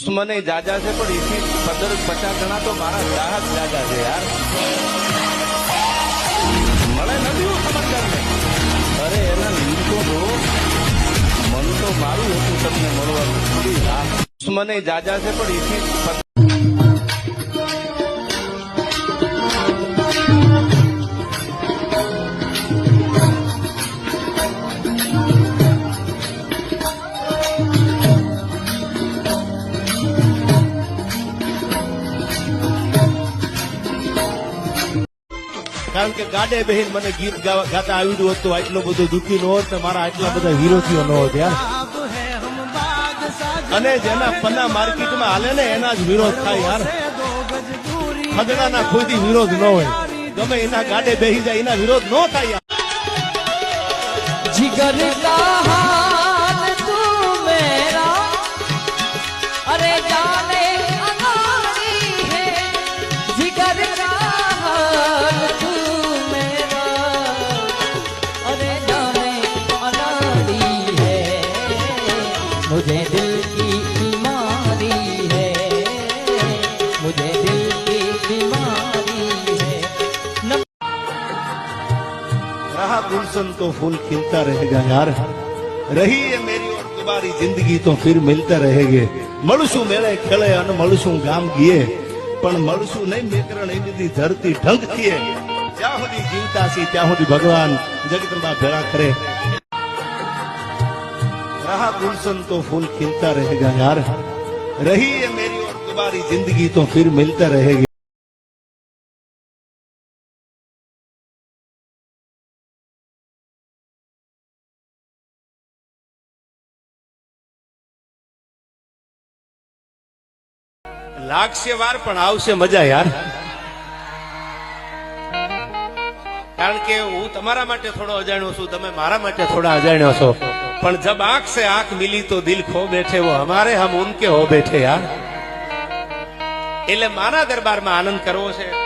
મને જાજા છે, પણ એથી પંદર પચાસ જણા તો મારા ગ્રાહક જાજા છે યાર. મળે નથી હું સમાચારને? અરે, એના લીધો જો મન તો મારું હતું તમને મળવાનું. મને જાજા છે, પણ એથી કારણ કે ગાડે બહેન મને ગીત ગાતા આવડ્યું હતું, આટલો બધો દુઃખી ન હોત મારા આટલા બધા વિરોધીઓ ન હોત, યાર. અને જેના પન્ના માર્કેટમાં હાલે ને, એના જ વિરોધ થાય, યાર. ખગડાના ખુદી વિરોધ ન હોય. ગમે એના ગાડે બેહી જાય, એના વિરોધ ન થાય જીગર કા હાલ તું મેરા? અરે જા गुलशन तो फूल खिलता रहेगा यार रही है मेरी और तुम्हारी जिंदगी तो फिर मिलते रहेंगे મળશું મેળે ખેલે અને મળશું ગામ ગીએ પણ મળશું નહીં મેકરણ એ બધી ધરતી ઢંક થઈએ જ્યાં સુધી જીવતા છીએ ત્યાં સુધી ભગવાન જગતમાં ભેળા કરે रहा गुलशन तो फूल खिलता रहेगा यार रही है मेरी और तुम्हारी जिंदगी तो फिर मिलते रहेंगे લાગશે વાર, પણ આવશે મજા યાર. કારણ કે હું તમારા માટે થોડો અજાણ્યો છું, તમે મારા માટે થોડા અજાણ્યો છો. પણ જબ આંખ સે આંખ મિલી તો દિલ ખો બેઠે, વો હમારે હમ ઉનકે હો બેઠે યાર. એટલે મારા દરબારમાં આનંદ કરવો છે.